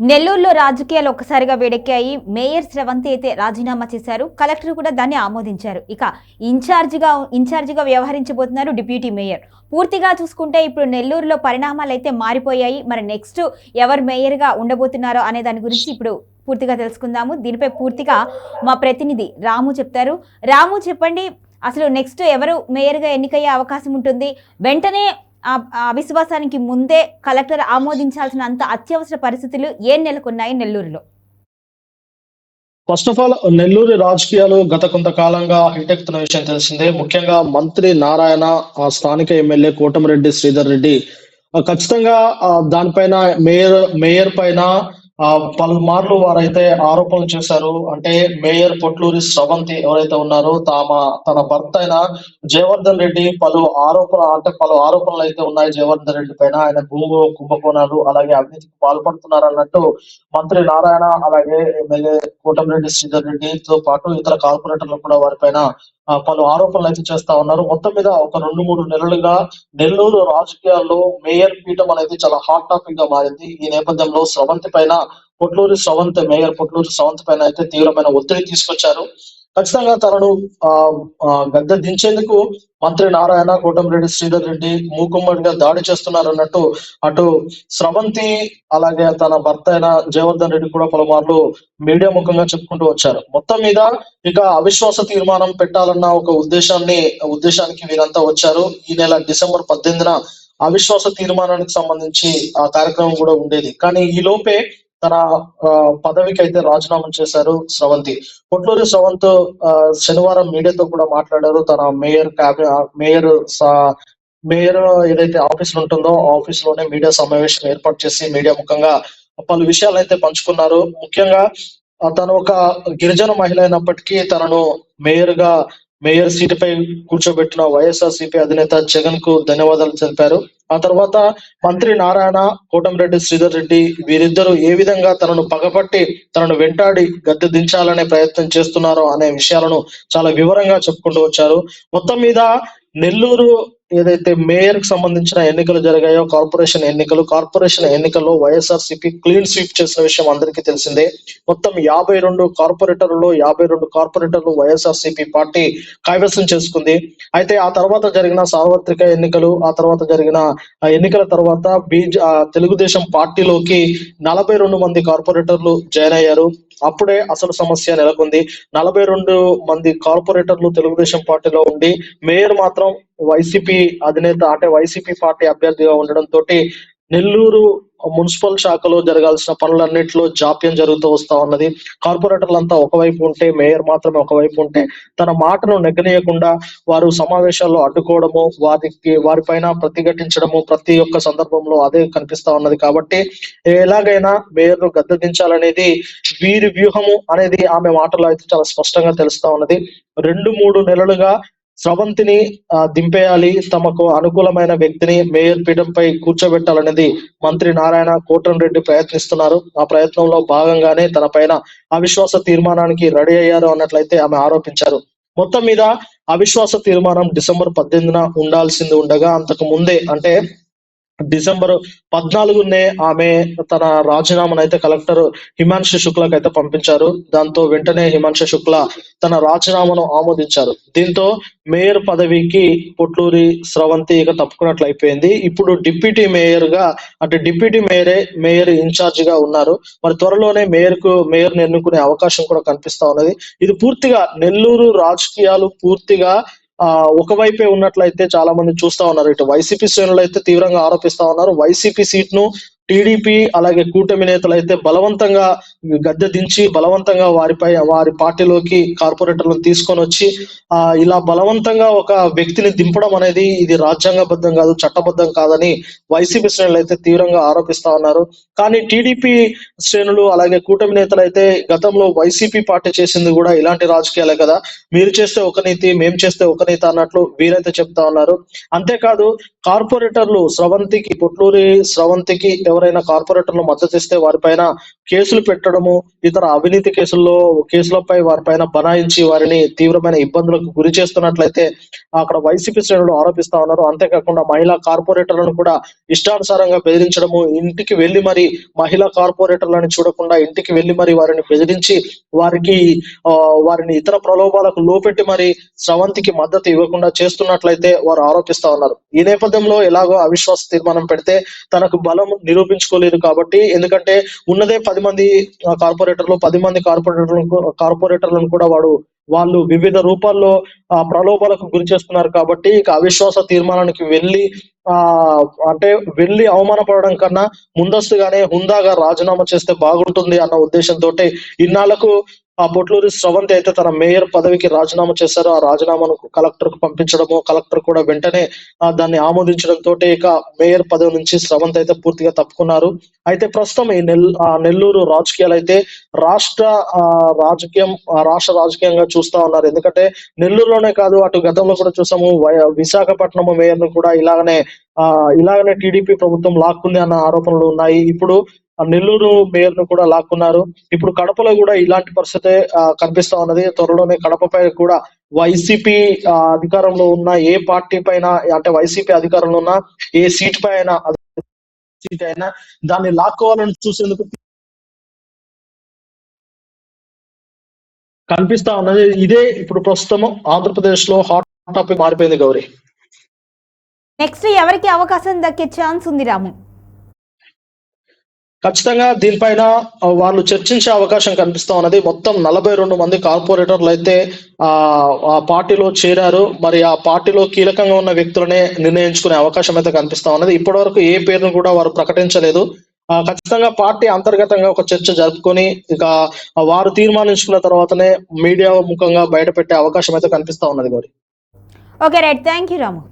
నెల్లూరులో రాజకీయాలు ఒక్కసారిగా వేడెక్కాయి. మేయర్ శ్రవంతి అయితే రాజీనామా చేశారు. కలెక్టర్ కూడా దాన్ని ఆమోదించారు. ఇక ఇన్ఛార్జిగా ఇన్ఛార్జిగా వ్యవహరించబోతున్నారు డిప్యూటీ మేయర్. పూర్తిగా చూసుకుంటే ఇప్పుడు నెల్లూరులో పరిణామాలు అయితే మారిపోయాయి. మరి నెక్స్ట్ ఎవరు మేయర్గా ఉండబోతున్నారో అనే దాని గురించి ఇప్పుడు పూర్తిగా తెలుసుకుందాము. దీనిపై పూర్తిగా మా ప్రతినిధి రాము చెప్తారు. రాము చెప్పండి అసలు నెక్స్ట్ ఎవరు మేయర్గా ఎన్నికయ్యే అవకాశం ఉంటుంది? వెంటనే అవిశ్వాసానికి ముందే కలెక్టర్ ఆమోదించాల్సిన అంత అత్యవసర పరిస్థితులు ఏం నెలకొన్నాయి నెల్లూరులో? ఫస్ట్ ఆఫ్ ఆల్ నెల్లూరు రాజకీయాలు గత కొంతకాలంగా హైటెక్తున్న విషయం తెలిసిందే. ముఖ్యంగా మంత్రి నారాయణ ఆ స్థానిక ఎమ్మెల్యే కోటమిరెడ్డి శ్రీధర్ రెడ్డి. ఖచ్చితంగా దానిపైన మేయర్ మేయర్ పైన పలుమార్లు వారైతే ఆరోపణలు చేశారు. అంటే మేయర్ పొట్లూరి స్రవంతి ఎవరైతే ఉన్నారో తమ తన భర్త అయిన జయవర్ధన్ రెడ్డి పలు ఆరోపణ అంటే పలు ఆరోపణలు అయితే ఉన్నాయి జయవర్ధన్ రెడ్డి పైన. ఆయన భూము కుంభకోణాలు అలాగే అవినీతికి పాల్పడుతున్నారు అన్నట్టు మంత్రి నారాయణ అలాగే ఎమ్మెల్యే కోటమిరెడ్డి శ్రీధర్ రెడ్డితో పాటు ఇతర కార్పొరేటర్లు కూడా వారిపైన పలు ఆరోపణలు అయితే చేస్తా ఉన్నారు. మొత్తం మీద ఒక రెండు మూడు నెలలుగా నెల్లూరు రాజకీయాల్లో మేయర్ పీఠం అనేది చాలా హాట్ టాపిక్గా మారింది. ఈ నేపథ్యంలో స్రవంతి పైన పొట్లూరి స్రవంత్ మేయర్ పొట్లూరి స్రవంత్ పైన అయితే తీవ్రమైన ఒత్తిడి తీసుకొచ్చారు. ఖచ్చితంగా తనను ఆ, గద్దె దించేందుకు మంత్రి నారాయణ కోటమిరెడ్డి శ్రీధర్ రెడ్డి మూకుమ్మడిగా దాడి చేస్తున్నారు అన్నట్టు అటు స్రవంతి అలాగే తన భర్త అయిన జయవర్ధన్ రెడ్డి కూడా పలుమార్లు మీడియా ముఖంగా చెప్పుకుంటూ వచ్చారు. మొత్తం మీద ఇక అవిశ్వాస తీర్మానం పెట్టాలన్న ఒక ఉద్దేశాన్ని ఉద్దేశానికి వీరంతా వచ్చారు. ఈ నెల డిసెంబర్ పద్దెనిమిదిన అవిశ్వాస తీర్మానానికి సంబంధించి ఆ కార్యక్రమం కూడా ఉండేది. కానీ ఈ లోపే తన ఆ, పదవికి అయితే రాజీనామా చేశారు స్రవంతి పొట్లూరి స్రవంత్ ఆ, శనివారం మీడియాతో కూడా మాట్లాడారు. తన మేయర్ క్యాబి మేయర్ మేయర్ ఏదైతే ఆఫీస్ ఉంటుందో ఆఫీస్లోనే మీడియా సమావేశం ఏర్పాటు చేసి మీడియా ముఖంగా పలు విషయాలు అయితే పంచుకున్నారు. ముఖ్యంగా తను ఒక గిరిజన మహిళ అయినప్పటికీ తనను మేయర్గా మేయర్ సీటుపై కూర్చోబెట్టిన వైఎస్ఆర్ సిపి అధినేత జగన్కు ధన్యవాదాలు తెలిపారు. ఆ తర్వాత మంత్రి నారాయణ కోటమిరెడ్డి శ్రీధర్ రెడ్డి వీరిద్దరూ ఏ విధంగా తనను పగపట్టి తనను వెంటాడి గద్దె దించాలనే ప్రయత్నం చేస్తున్నారో అనే విషయాలను చాలా వివరంగా చెప్పుకుంటూ వచ్చారు. మొత్తం మీద నెల్లూరు ఏదైతే మేయర్కి సంబంధించిన ఎన్నికలు జరిగాయో కార్పొరేషన్ ఎన్నికలు కార్పొరేషన్ ఎన్నికల్లో వైఎస్ఆర్ సిపి క్లీన్ స్వీప్ చేసిన విషయం అందరికీ తెలిసిందే. మొత్తం యాభై రెండు కార్పొరేటర్లు యాభై రెండు కార్పొరేటర్లు వైఎస్ఆర్ సిపి పార్టీ కైవసం చేసుకుంది. అయితే ఆ తర్వాత జరిగిన సార్వత్రిక ఎన్నికలు ఆ తర్వాత జరిగిన ఆ ఎన్నికల తర్వాత బీజ తెలుగుదేశం పార్టీలోకి నలభై రెండు మంది కార్పొరేటర్లు జాయిన్ అయ్యారు. అప్పుడే అసలు సమస్య నెలకొంది. నలభై రెండు మంది కార్పొరేటర్లు తెలుగుదేశం పార్టీలో ఉండి మేయర్ మాత్రం వైసీపీ అధినేత అంటే వైసీపీ పార్టీ అభ్యర్థిగా ఉండడం తోటి నెల్లూరు మున్సిపల్ శాఖలో జరగాల్సిన పనులన్నింటిలో జాప్యం జరుగుతూ వస్తా ఉన్నది. కార్పొరేటర్లంతా ఒకవైపు ఉంటే మేయర్ మాత్రమే ఒకవైపు ఉంటే తన మాటను నెగ్గనీయకుండా వారు సమావేశాల్లో అడ్డుకోవడము వారికి వారిపైన ప్రతిఘటించడము ప్రతి ఒక్క సందర్భంలో అదే కనిపిస్తా ఉన్నది. కాబట్టి ఎలాగైనా మేయర్ను గద్దెదించాలనేది వీరి వ్యూహము అనేది ఆమె మాటలో అయితే చాలా స్పష్టంగా తెలుస్తా ఉన్నది. రెండు మూడు నెలలుగా స్రవంతిని ఆ, దింపేయాలి. తమకు అనుకూలమైన వ్యక్తిని మేయర్ పీఠంపై కూర్చోబెట్టాలనేది మంత్రి నారాయణ కోటంరెడ్డి ప్రయత్నిస్తున్నారు. ఆ ప్రయత్నంలో భాగంగానే తన పైన అవిశ్వాస తీర్మానానికి రెడీ అయ్యారు అన్నట్లయితే ఆమె ఆరోపించారు. మొత్తం మీద అవిశ్వాస తీర్మానం డిసెంబర్ పద్దెనిమిదిన ఉండాల్సింది ఉండగా అంతకు ముందే అంటే డిసెంబర్ పద్నాలుగునే ఆమె తన రాజీనామాను అయితే కలెక్టర్ హిమాంశు శుక్లకి అయితే పంపించారు. దాంతో వెంటనే హిమాంశు శుక్ల తన రాజీనామాను ఆమోదించారు. దీంతో మేయర్ పదవికి పొట్లూరి స్రవంతి ఇక తప్పుకున్నట్లు అయిపోయింది ఇప్పుడు డిప్యూటీ మేయర్గా అంటే డిప్యూటీ మేయరే మేయర్ ఇన్ఛార్జ్గా ఉన్నారు. మరి త్వరలోనే మేయర్కు మేయర్ని ఎన్నుకునే అవకాశం కూడా కనిపిస్తా ఉన్నది. ఇది పూర్తిగా నెల్లూరు రాజకీయాలు పూర్తిగా ఆ ఒకవైపే ఉన్నట్లయితే చాలా మంది చూస్తా ఉన్నారు. ఇటు వైసీపీ శ్రేణులు అయితే తీవ్రంగా ఆరోపిస్తా ఉన్నారు. వైసీపీ సీట్ను టీడీపీ అలాగే కూటమి నేతలు అయితే బలవంతంగా గద్దె దించి బలవంతంగా వారిపై వారి పార్టీలోకి కార్పొరేటర్లను తీసుకొని వచ్చి ఆ ఇలా బలవంతంగా ఒక వ్యక్తిని దింపడం అనేది ఇది రాజ్యాంగబద్ధం కాదు చట్టబద్ధం కాదని వైసీపీ శ్రేణులు అయితే తీవ్రంగా ఆరోపిస్తా ఉన్నారు. కానీ టీడీపీ శ్రేణులు అలాగే కూటమి నేతలు అయితే గతంలో వైసీపీ పార్టీ చేసింది కూడా ఇలాంటి రాజకీయాలే కదా. మీరు చేస్తే ఒక నీతి మేము చేస్తే ఒక నీతి అన్నట్లు వీరైతే చెప్తా ఉన్నారు. అంతేకాదు కార్పొరేటర్లు స్రవంతికి పొట్లూరి స్రవంతికి ఎవరైనా కార్పొరేటర్లు మద్దతు ఇస్తే వారిపైన కేసులు పెట్టడము ఇతర అవినీతి కేసుల్లో కేసులపై వారిపైన బనాయించి వారిని తీవ్రమైన ఇబ్బందులకు గురి చేస్తున్నట్లయితే అక్కడ వైసీపీ శ్రేణులు ఆరోపిస్తా ఉన్నారు. అంతేకాకుండా మహిళా కార్పొరేటర్లను కూడా ఇష్టానుసారంగా బెదిరించడము ఇంటికి వెళ్ళి మరి మహిళా కార్పొరేటర్లను చూడకుండా ఇంటికి వెళ్ళి మరి వారిని బెదిరించి వారికి ఆ, వారిని ఇతర ప్రలోభాలకు లోపెట్టి మరి స్రవంతికి మద్దతు ఇవ్వకుండా చేస్తున్నట్లయితే వారు ఆరోపిస్తా ఉన్నారు. ఈ నేపథ్యంలో ఎలాగో అవిశ్వాస తీర్మానం పెడితే తనకు బలం నిరూపించుకోలేదు కాబట్టి ఎందుకంటే ఉన్నదే పది మంది కార్పొరేటర్లు పది మంది కార్పొరేటర్లకు కార్పొరేటర్లను కూడా వాడు వాళ్ళు వివిధ రూపాల్లో ఆ ప్రలోభాలకు గురి చేస్తున్నారు కాబట్టి ఇక అవిశ్వాస తీర్మానానికి వెళ్ళి ఆ అంటే వెళ్ళి అవమానపడడం కన్నా ముందస్తుగానే హుందాగా రాజీనామా చేస్తే బాగుంటుంది అన్న ఉద్దేశంతో ఇన్నాళ్ళకు ఆ పొట్లూరి స్రవంతి అయితే తన మేయర్ పదవికి రాజీనామా చేశారు. ఆ రాజీనామాను కలెక్టర్కు పంపించడము కలెక్టర్ కూడా వెంటనే దాన్ని ఆమోదించడంతో ఇక మేయర్ పదవి నుంచి స్రవంతి అయితే పూర్తిగా తప్పుకున్నారు. అయితే ప్రస్తుతం ఈ నెల్ ఆ నెల్లూరు రాజకీయాలు అయితే రాష్ట్ర ఆ, రాజకీయం ఆ, రాష్ట్ర రాజకీయంగా చూస్తా ఉన్నారు. ఎందుకంటే నెల్లూరులోనే కాదు అటు గతంలో కూడా చూసాము విశాఖపట్నం మేయర్ను కూడా ఇలాగనే ఆ ఇలాగనే టీడీపీ ప్రభుత్వం లాక్కుంది అన్న ఆరోపణలు ఉన్నాయి. ఇప్పుడు నెల్లూరు మేయర్ను కూడా లాక్కున్నారు. ఇప్పుడు కడపలో కూడా ఇలాంటి పరిస్థితి కనిపిస్తా ఉన్నది. త్వరలోనే కడపపై కూడా వైసీపీ అధికారంలో ఉన్న ఏ పార్టీ పైన అంటే వైసీపీ అధికారంలో ఉన్న ఏ సీట్ పైన సీట్ అయినా దాన్ని లాక్కోవాలని చూసేందుకు కనిపిస్తా ఉన్నది. ఇదే ఇప్పుడు ప్రస్తుతం ఆంధ్రప్రదేశ్లో హాట్ టాపిక్ మారిపోయింది గౌరీ. నెక్స్ట్ ఎవరికి అవకాశం దక్కే ఛాన్స్ ఉంది రాము? ఖచ్చితంగా దీనిపైన వాళ్ళు చర్చించే అవకాశం కనిపిస్తా ఉన్నది. మొత్తం నలభై రెండు మంది కార్పొరేటర్లు అయితే ఆ పార్టీలో చేరారు. మరి ఆ పార్టీలో కీలకంగా ఉన్న వ్యక్తులనే నిర్ణయించుకునే అవకాశం అయితే కనిపిస్తా ఉన్నది. ఇప్పటి వరకు ఏ పేరును కూడా వారు ప్రకటించలేదు. ఖచ్చితంగా పార్టీ అంతర్గతంగా ఒక చర్చ జరుపుకొని ఇక వారు తీర్మానించుకున్న తర్వాతనే మీడియా ముఖంగా బయట పెట్టే అవకాశం అయితే కనిపిస్తా ఉన్నది Gauri. Okay right thank you Ramu